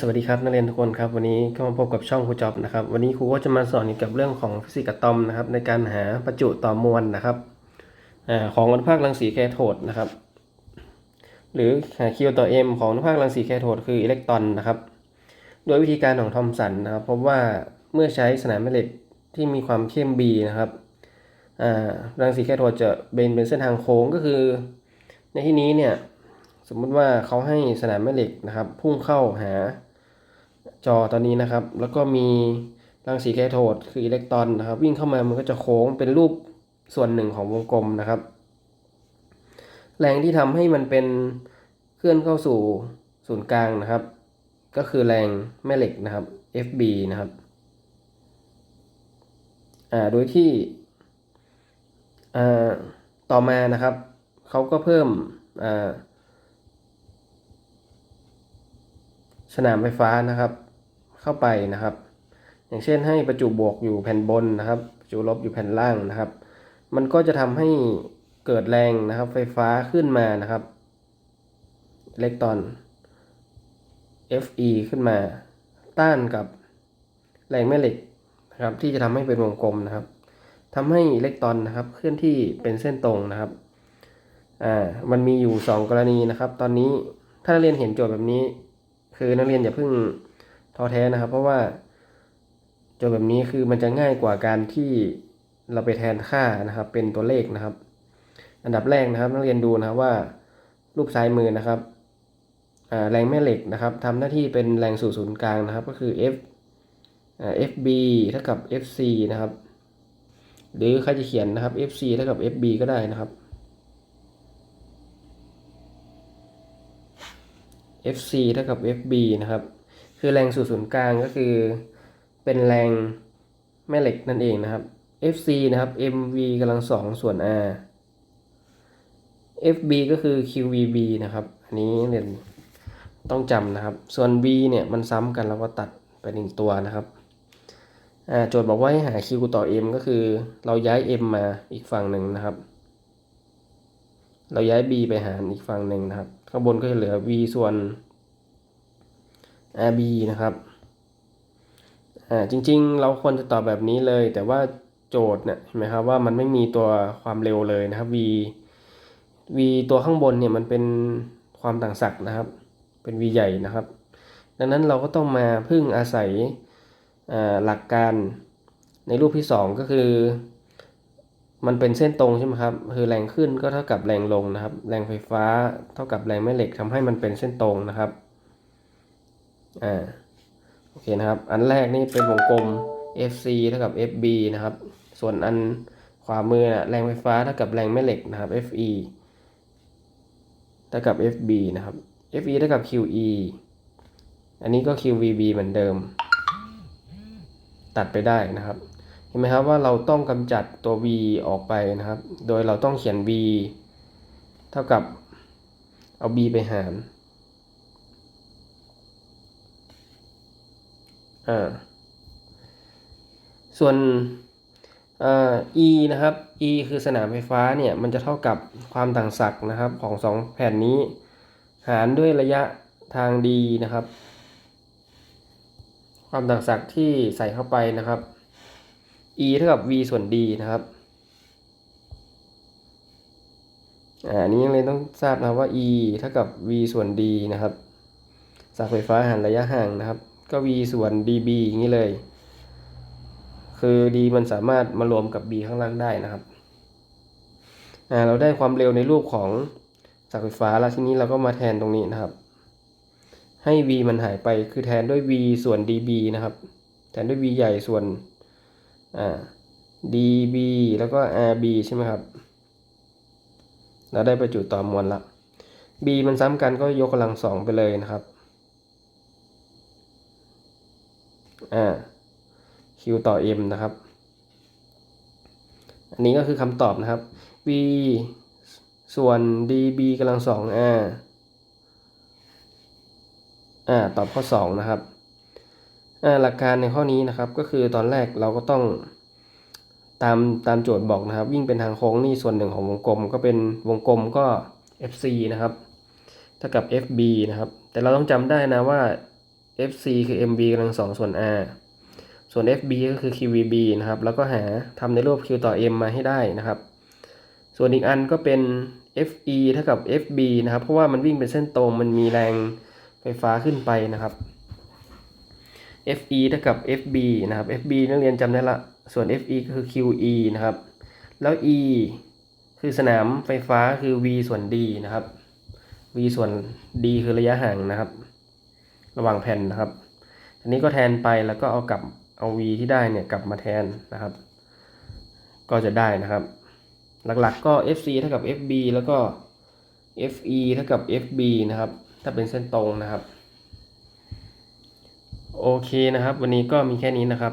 สวัสดีครับนักเรียนทุกคนครับวันนี้ก็มาพบกับช่องครูจอบนะครับ วันนี้ครูก็จะมาสอนเกี่ยวกับเรื่องของฟิสิกส์อะตอมนะครับ ในการหาประจุต่อมวลนะครับอของอนุภาครังสีแคโทดนะครับ หรือหาคิวต่อ m ของอนุภาครังสีแคโทดคืออิเล็กตรอนนะครับ โดยวิธีการของทอมสันนะครับพบว่าเมื่อใช้สนามแม่เหล็กที่มีความเข้ม b นะครับรังสีแคโทดจะเป็นเป็นเส้นทางโค้งก็คือ ในที่นี้เนี่ย สมมุติว่าเขาให้สนามแม่เหล็กนะครับ พุ่งเข้าหาจอตอนนี้นะครับ แล้วก็มีรังสีแคโทดคืออิเล็กตรอนนะครับ วิ่งเข้ามามันก็จะโค้งเป็นรูปส่วนหนึ่งของวงกลมนะครับ แรงที่ทำให้มันเป็นเคลื่อนเข้าสู่ศูนย์กลางนะครับ ก็คือแรงแม่เหล็กนะครับ FB นะครับอ่าโดยที่อ่าต่อมานะครับเขาก็เพิ่มอ่า สนามไฟฟ้านะครับ เข้าไปนะครับ อย่างเช่นให้ประจุบวกอยู่แผ่นบนนะครับ ประจุลบอยู่แผ่นล่างนะครับ มันก็จะทำให้เกิดแรงนะครับ ไฟฟ้าขึ้นมานะครับอิเล็กตรอน Fe ขึ้นมา ต้านกับแรงแม่เหล็กนะครับ ที่จะทำให้เป็นวงกลมนะครับทำให้อิเล็กตรอนนะครับ เคลื่อนที่เป็นเส้นตรงนะครับอ่ามันมีอยู่ 2 กรณีนะครับ ตอนนี้ถ้าเรียนเห็นโจทย์แบบนี้ คือนักเรียนอย่าเพิ่งท้อแท้นะครับ เพราะว่าโจทย์แบบนี้คือมันจะง่ายกว่าการที่เราไปแทนค่านะครับ เป็นตัวเลขนะครับ อันดับแรกนะครับ นักเรียนดูนะครับว่ารูปซ้ายมือนะครับแรงแม่เหล็กนะครับทำหน้าที่เป็นแรงสู่ศูนย์กลางนะครับ ก็คือ F FB เท่ากับ FC นะครับ หรือใครจะเขียนนะครับ FC เท่ากับ FB ก็ได้นะครับ FC เท่ากับ FB นะครับ คือแรงสู่ศูนย์กลางก็คือเป็นแรงแม่เหล็กนั่นเองนะครับ FC นะครับ MV กำลังสองส่วน R FB ก็คือ QVB นะครับ อันนี้เรียนต้องจำนะครับ ส่วน V เนี่ยมันซ้ำกันแล้วก็ตัดไปหนึ่งตัวนะครับโจทย์บอกว่าให้หา Q ต่อ M ก็คือเราย้าย M มาอีกฝั่งหนึ่งนะครับ เราย้าย b ไปหารอีกฝั่งหนึ่งนะครับ ข้างบนก็จะเหลือ v ส่วน rb นะครับอ่าจริงๆ เราควรจะตอบแบบนี้เลย แต่ว่าโจทย์เนี่ยเห็นไหมครับว่ามันไม่มีตัวความเร็วเลยนะครับ v v ตัวข้างบนเนี่ยมันเป็นความต่างศักย์นะครับ เป็น v ใหญ่นะครับ ดังนั้นเราก็ต้องมาพึ่งอาศัยหลักการในรูปที่ 2 ก็คือ มันเป็นเส้นตรงใช่ไหมครับ คือแรงขึ้นก็เท่ากับแรงลงนะครับ แรงไฟฟ้าเท่ากับแรงแม่เหล็กทำให้มันเป็นเส้นตรงนะครับ อ่า โอเคนะครับ อันแรกนี่เป็นวงกลม FC เท่ากับ FB นะครับ ส่วนอันขวามือนะแรงไฟฟ้าเท่ากับแรงแม่เหล็กนะครับ FE เท่ากับ FB นะครับ FE เท่ากับ QE อันนี้ก็ QVB เหมือนเดิม ตัดไปได้นะครับ เห็นไหมครับว่าเราต้องกำจัดตัว v ออกไปนะครับ โดยเราต้องเขียน v เท่ากับเอา b ไปหาร อ่า ส่วน e นะครับ e คือสนามไฟฟ้าเนี่ย มันจะเท่ากับความต่างศักย์นะครับของสองแผ่นนี้ หารด้วยระยะทาง d นะครับ ความต่างศักย์ที่ใส่เข้าไปนะครับ e เท่ากับ v ส่วน d นะครับ อ่า นี้ยังเลยต้องทราบนะว่า e เท่ากับ v ส่วน d นะครับศักย์ไฟฟ้าหารระยะห่างนะครับ ก็ v ส่วน db อย่างนี้เลย คือ d มันสามารถมารวมกับ b ข้างล่างได้นะครับ อ่า เราได้ความเร็วในรูปของศักย์ไฟฟ้าแล้วทีนี้เราก็มาแทนตรงนี้นะครับ ให้ v มันหายไปคือแทนด้วย v ส่วน db นะครับ แทนด้วย v ใหญ่ส่วน อ่า db แล้วก็ rb ใช่ไหมครับ เราได้ประจุต่อมวลละ b มันซ้ำกันก็ยกกำลังสองไปเลยนะครับ อ่า q ต่อ m นะครับ อันนี้ก็คือคำตอบนะครับ v ส่วน db กำลังสอง r อ่า ตอบข้อ2นะครับ หลักการในข้อนี้นะครับก็คือตอนแรกเราก็ต้องตามตามโจทย์บอกนะครับ วิ่งเป็นทางโค้งนี่ส่วนหนึ่งของวงกลม ก็เป็นวงกลมก็ FC นะครับเท่ากับ FB นะครับ แต่เราต้องจำได้นะว่า FC คือ MB กำลังสองส่วน R ส่วน FB ก็คือ QVB นะครับ แล้วก็หาทำในรูป Q ต่อ M มาให้ได้นะครับ ส่วนอีกอันก็เป็น FE เท่ากับ FB นะครับ เพราะว่ามันวิ่งเป็นเส้นตรงมันมีแรงไฟฟ้าขึ้นไปนะครับ FE เท่ากับ FB นะครับ FB นักเรียนจำได้ละ ส่วน FE ก็คือ QE นะครับ แล้ว E คือสนามไฟฟ้าคือ V ส่วน D นะครับ V ส่วน D คือระยะห่างนะครับ ระหว่างแผ่นนะครับอันนี้ก็แทนไปแล้วก็เอากลับเอา V ที่ได้เนี่ยกลับมาแทนนะครับ ก็จะได้นะครับ หลักๆก็ FC เท่ากับ FB แล้วก็ FE เท่ากับ FB นะครับ ถ้าเป็นเส้นตรงนะครับ โอเคนะครับ วันนี้ก็มีแค่นี้นะครับ